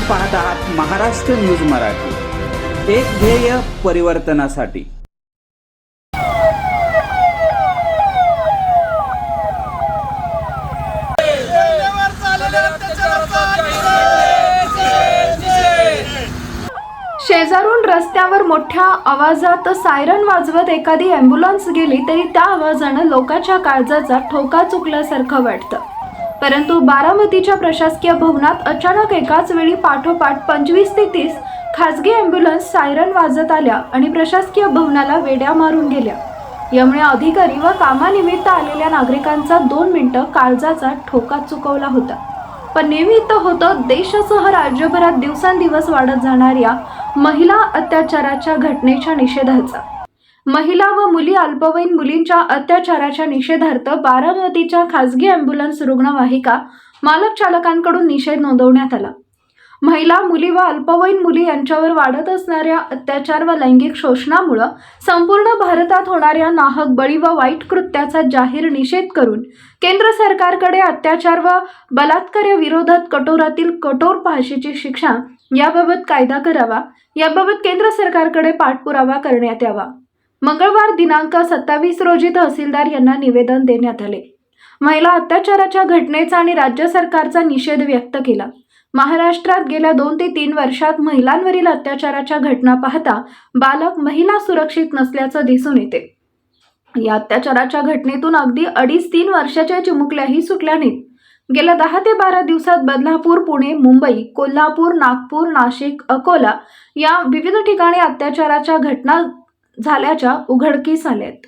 पाहत आहात महाराष्ट्र न्यूज मराठी. एक ध्येय परिवर्तनासाठी. शेजारून रस्त्यावर मोठ्या आवाजात सायरन वाजवत एखादी अँब्युलन्स गेली तरी त्या आवाजानं लोकांच्या काळजाचा ठोका चुकल्यासारखं वाटतं. परंतु बारामतीच्या प्रशासकीय भवनात अचानक एकाच वेळी पाठोपाठ पंचवीस ते तीस खासगी ॲम्ब्युलन्स सायरन वाजत आल्या आणि प्रशासकीय भवनाला वेड्या मारून गेल्या. यामुळे अधिकारी व कामानिमित्त आलेल्या नागरिकांचा दोन मिनटं काळजाचा ठोका चुकवला होता. पण निमित्त होतं देशासह राज्यभरात दिवसांदिवस वाढत जाणाऱ्या महिला अत्याचाराच्या घटनेच्या निषेधाचा. महिला व मुली अल्पवयीन मुलींच्या अत्याचाराच्या निषेधार्थ बारामतीच्या खासगी अँब्युलन्स रुग्णवाहिका मालक चालकांकडून निषेध नोंदवण्यात आला. महिला मुली व अल्पवयीन मुली यांच्यावर वाढत असणाऱ्या अत्याचार व लैंगिक शोषणामुळं संपूर्ण भारतात होणाऱ्या नाहक बळी व वाईट कृत्याचा जाहीर निषेध करून केंद्र सरकारकडे अत्याचार व बलात्कार विरोधात कठोरातील कठोर भाषेची शिक्षा याबाबत कायदा करावा याबाबत केंद्र सरकारकडे पाठपुरावा करण्यात यावा. मंगळवार दिनांक सत्तावीस रोजी तहसीलदार यांना निवेदन देण्यात आले. महिला अत्याचाराच्या घटनेचा आणि राज्य सरकारचा निषेध व्यक्त केला. महाराष्ट्रात गेल्या दोन ते तीन वर्षात महिलांवरील अत्याचाराच्या घटना पाहता बालक महिला सुरक्षित नसल्याचं दिसून येते. या अत्याचाराच्या घटनेतून अगदी अडीच तीन वर्षाच्या चिमुकल्याही सुटल्या नाहीत. गेल्या दहा ते बारा दिवसात बदलापूर पुणे मुंबई कोल्हापूर नागपूर नाशिक अकोला या विविध ठिकाणी अत्याचाराच्या घटना झाल्याच्या उघडकीस आल्यात